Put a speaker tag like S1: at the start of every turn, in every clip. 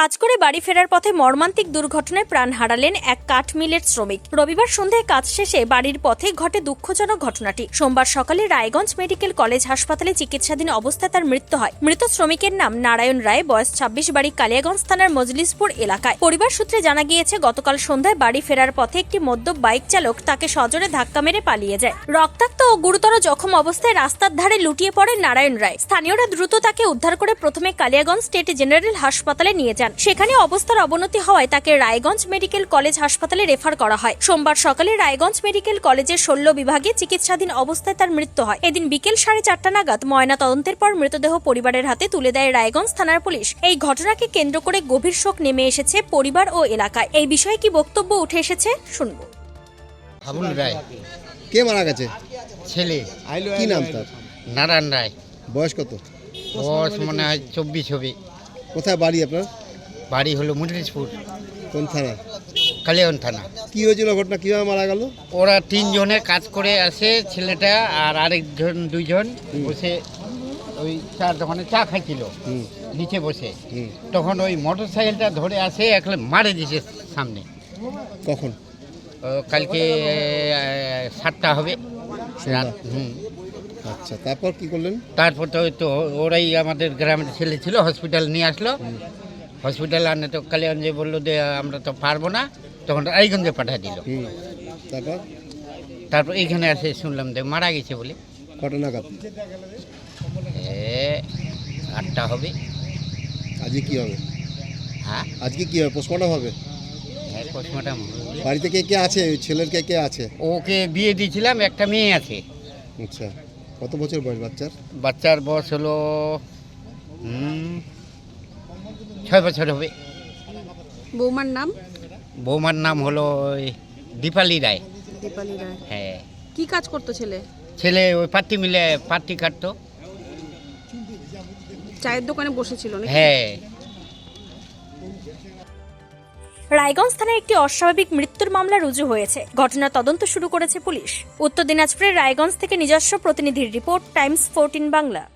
S1: কাজ করে বাড়ি ফেরার পথে মর্মান্তিক দুর্ঘটনায় প্রাণ হারালেন এক কাঠ মিলের শ্রমিক। রবিবার সন্ধ্যায় কাজ শেষে বাড়ির পথে ঘটে দুঃখজনক ঘটনাটি। সোমবার সকালে রায়গঞ্জ মেডিকেল কলেজ হাসপাতালে চিকিৎসাধীন অবস্থায় তার মৃত্যু হয়। মৃত শ্রমিকের নাম নারায়ণ রায়, বয়স ছাব্বিশ, বাড়ি কালিয়াগঞ্জ থানার মজলিসপুর এলাকায়। পরিবার সূত্রে জানা গিয়েছে, গতকাল সন্ধ্যায় বাড়ি ফেরার পথে একটি মদ্য বাইক চালক তাকে সজোরে ধাক্কা মেরে পালিয়ে যায়। রক্তাক্ত ও গুরুতর জখম অবস্থায় রাস্তার ধারে লুটিয়ে পড়ে নারায়ণ রায়। স্থানীয়রা দ্রুত তাকে উদ্ধার করে প্রথমে কালিয়াগঞ্জ স্টেট জেনারেল হাসপাতালে নিয়ে যান। সেখানে অবস্থার অবনতি হওয়ায় তাকে রায়গঞ্জ মেডিকেল কলেজ হাসপাতালে রেফার করা হয়। সোমবার সকালে রায়গঞ্জ মেডিকেল কলেজের শল্য বিভাগে চিকিৎসাধীন অবস্থায় তার মৃত্যু হয়। এদিন বিকেল সাড়ে চারটা নাগাদ ময়না তদন্তের পর মৃতদেহ পরিবারের হাতে তুলে দেয় রায়গঞ্জ থানার পুলিশ। এই ঘটনাকে কেন্দ্র করে গভীর শোক নেমে এসেছে পরিবার ও এলাকায়। এই বিষয়ে কি বক্তব্য উঠে এসেছে শুনব।
S2: হাবুল রায়।
S3: কে মারা গেছে?
S2: ছেলে।
S3: কি নাম তার?
S2: নারায়ণ রায়।
S3: বয়স কত?
S2: বয়স মনে হয় চব্বিশ হবে।
S3: কোথায় বাড়ি আপনার?
S2: বাড়ি হলো মুদরিশপুর
S3: কোন থানা
S2: কালিয়ন থানা।
S3: কি হয়েছিল ঘটনা? কীভাবে মারা গেল?
S2: ওরা তিনজনে কাজ করে আসে ছেলেটা আর আরেকজন দুইজন বসে ওই চার দোকানে চা খাইছিল। নিচে বসে। তখন ওই মোটর সাইকেলটা ধরে আসে একলে মারে দিয়েছে সামনে।
S3: কখন?
S2: কালকে সাতটা হবে। হুম।
S3: আচ্ছা তারপর কি করলেন?
S2: তারপর তো ওরাই আমাদের গ্রামের ছেলে ছিল হসপিটাল নিয়ে আসলো। হসপিটাল আনে তো কালিগঞ্জে বলল যে আমরা তো পারব না তখন রায়গঞ্জে পাঠিয়ে দিল।
S3: তারপর?
S2: তারপর এইখানে এসে শুনলাম যে মারা গেছে বলে।
S3: কটা নাগাদ?
S2: এ আটটা হবে।
S3: আজকে কি হবে?
S2: হ্যাঁ?
S3: আজকে কি হবে? পোস্টমর্টম হবে?
S2: পোস্টমর্টম
S3: বাড়িতে কে কে আছে? ছেলের কে কে আছে?
S2: ওকে বিয়ে দিয়েছিলাম একটা মেয়ে আছে।
S3: আচ্ছা কত বছর বয়স বাচ্চার?
S2: বাচ্চার বয়স হলো হুম, ছয় বছর হবে।
S4: বৌমার নাম?
S2: বৌমার নাম হলো ওই দীপালি রায়।
S4: দীপালি রায়।
S2: হ্যাঁ।
S4: কি কাজ করতো ছেলে?
S2: ছেলে ওই পাত্তি মিলে পাত্তি কাটতো।
S4: চায়ের দোকানে বসেছিল
S2: হ্যাঁ।
S1: রায়গঞ্জ থানায় একটি অস্বাভাবিক মৃত্যুর মামলা রুজু হয়েছে। ঘটনার তদন্ত শুরু করেছে পুলিশ। উত্তর দিনাজপুরের রায়গঞ্জ থেকে নিজস্ব প্রতিনিধির রিপোর্ট টাইমস ফোরটিন বাংলা।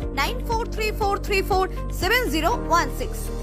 S5: 9434347016.